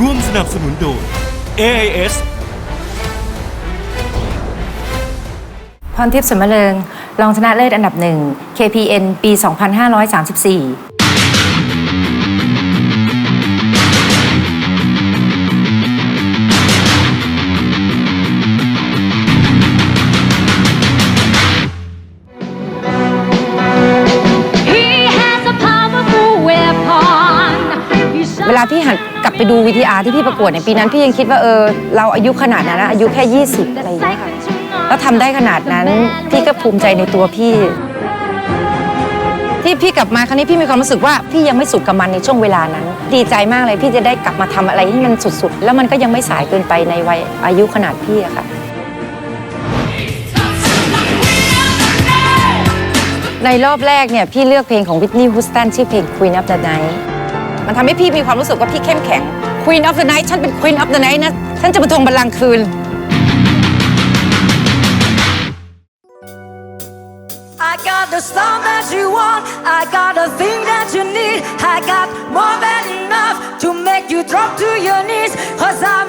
ร่วมสนับสนุนโดย AIS พรทิพย์สมเริงรองชนะเลิศอันดับหนึ่ง KPN ปี 2534 วลาพี่หันกลับไปดูวีทีอาร์ที่พี่ประกวดในปีนั้น พี่ยังคิดว่าเออเราอายุขนาดนั้นนะอายุแค่ 20 อะไรอย่างเงี้ยค่ะแล้วทำได้ขนาดนั้นพี่ก็ภูมิใจในตัวพี่ ที่พี่กลับมาครั้งนี้พี่มีความรู้สึกว่าพี่ยังไม่สุดกับมันในช่วงเวลานั้น ดีใจมากเลยพี่จะได้กลับมาทำอะไรที่มันสุดๆ แล้วมันก็ยังไม่สายเกินไปในวัยอายุขนาดพี่อะค่ะ ในรอบแรกเนี่ยพี่เลือกเพลงของวิทนีย์ฮูสตันชื่อเพลง Queen of the Night มันทำให้พี่มีความรู้สึกว่าพี่เข้มแข็ง Queen of the Night ฉันเป็น Queen of the Night นะ ฉันจะมาทวงบัลลังก์คืน I got the storm that you want. I got the thing that you need. I got more than enough to make you drop to your knees. Cause I